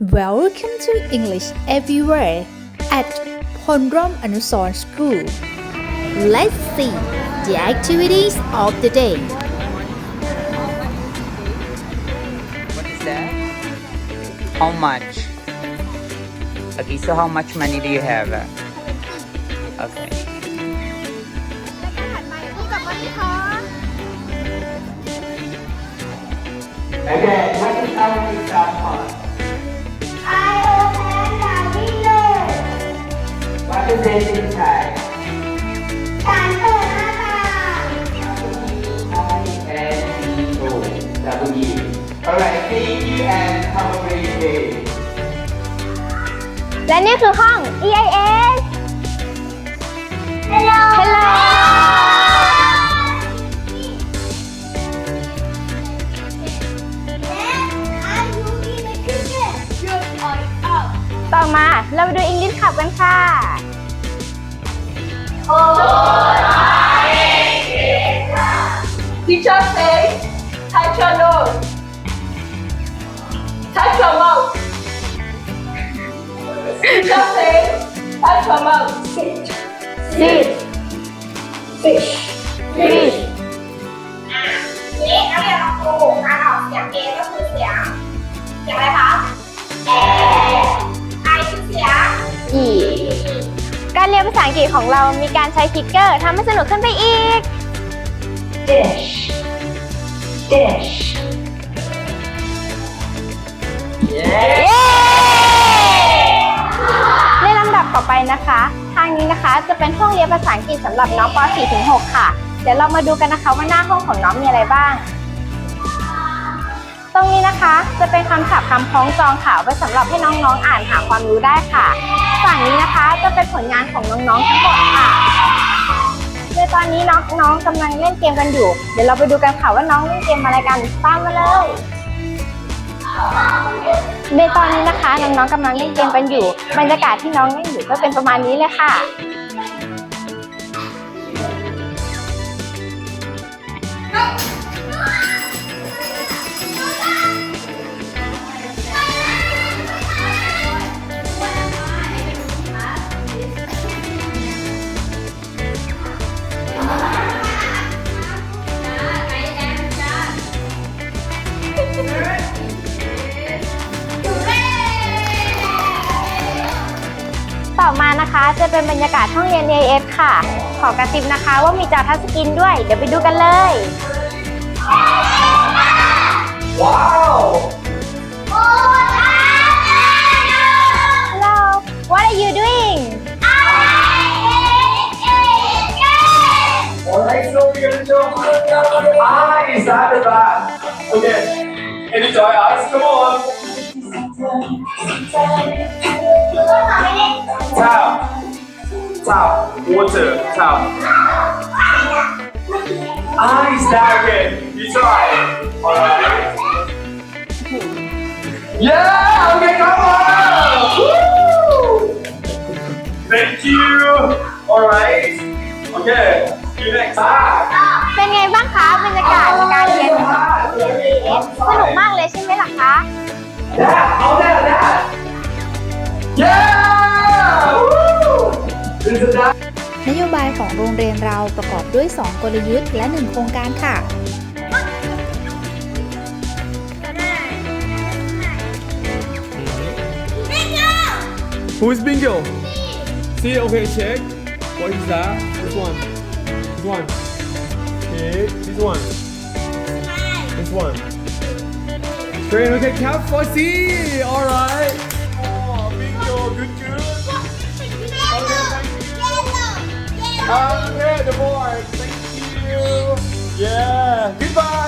Welcome to English Everywhere at Pondrom Anusor School. Let's see the activities of the day. What is that? How much? Okay, so how much money do you have? Okay. Again, what is our คืเบสิกใช่การเปิดหน้าต่าง I N D O W ดี alright thank you and have a great day และนี่คือห้อง EIS Hello Hello ต่อมาเราไปดูอิงลิสขับกันค่ะ Teacher says, touch your nose. Touch your mouth. Teacher says, touch your mouth. Sit. Sit. Fish ภาษาอังกฤษของเรามีการใช้คิกเกอร์ทำให้สนุกขึ้นไปอีก Dish. Dish. เย้ในลำดับต่อไปนะคะ ทางนี้นะคะจะเป็นห้องเรียนภาษาอังกฤษสำหรับน้องป .4-6 ค่ะ เดี๋ยวเรามาดูกันนะคะว่าหน้าห้องของน้องมีอะไรบ้าง ตรงนี้นะคะจะเป็นคำศัพท์คำพ้องจองค่ะไว้สำหรับให้น้องๆอ่านหาความรู้ได้ค่ะ ฝั่งนี้นะคะจะเป็นผลงานของน้องๆทั้งหมดค่ะในตอนนี้น้องๆกำลังเล่นเกมกันอยู่ เดี๋ยวเราไปดูกันค่ะว่าน้องเล่นเกมอะไรกันตามมาเลยในตอนนี้นะคะน้องๆกำลังเล่นเกมกันอยู่ บรรยากาศที่น้องเล่นอยู่ก็เป็นประมาณนี้เลยค่ะ นะคะ จะเป็นบรรยากาศห้องเรียน AS ค่ะ ขอกระติบนะคะว่ามีจอทัชสกรีนด้วย เดี๋ยวไปดูกันเลย Wow! Hello what are you doing Alright, so we're gonna show eyes at the back. Okay. Enjoy us, come on. Tap. Tap. Water. Tap. Eyes darken. You try. Alright. Yeah! Okay, come on! Woo! Thank you! Alright. Okay. See you next time. เป็นไงบ้างคะบรรยากาศการเรียนของ AS สนุกมากเลยใช่ไหมล่ะคะ Yeah, all that, that. Yeah! นโยบายของโรงเรียนเราประกอบด้วย 2 กลยุทธ์และ 1 โครงการค่ะ Who is bingo? See, okay, check. What is that? This one. This one. Okay, this one. This one. Great, okay, count for C. Alright. Thank you. Yeah. Goodbye.